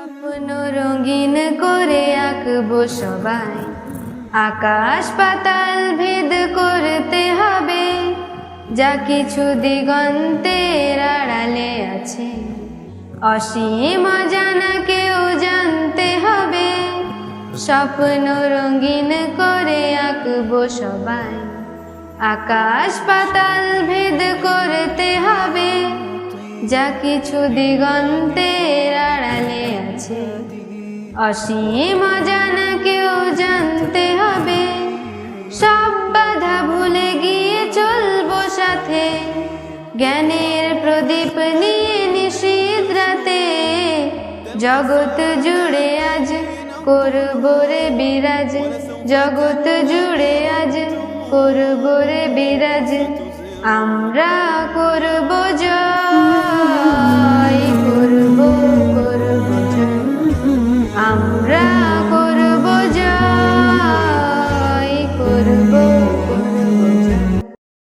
স্বপ্ন রঙিন করে আঁকবো সবাই। আকাশ পাতাল ভেদ করতে হবে, যা কিছু দিগন্তের আড়ালে আছে। অসীম অজানা কেউ জানতে হবে, স্বপ্ন রঙিন করে আঁকবো সবাই। আকাশ পাতাল ভেদ করতে হবে, যা কিছু দিগন্তের আড়ালে অসীম অজানা কেউ জানতে হবে। সব বাধা ভুলে গিয়ে চলবো সাথে। জ্ঞানের প্রদীপ নিয়ে নিশীত রাতে। জগৎ জুড়ে আজ করব রে বিরাজ। জগৎ জুড়ে আজ করব রে বিরাজ। আমরা করব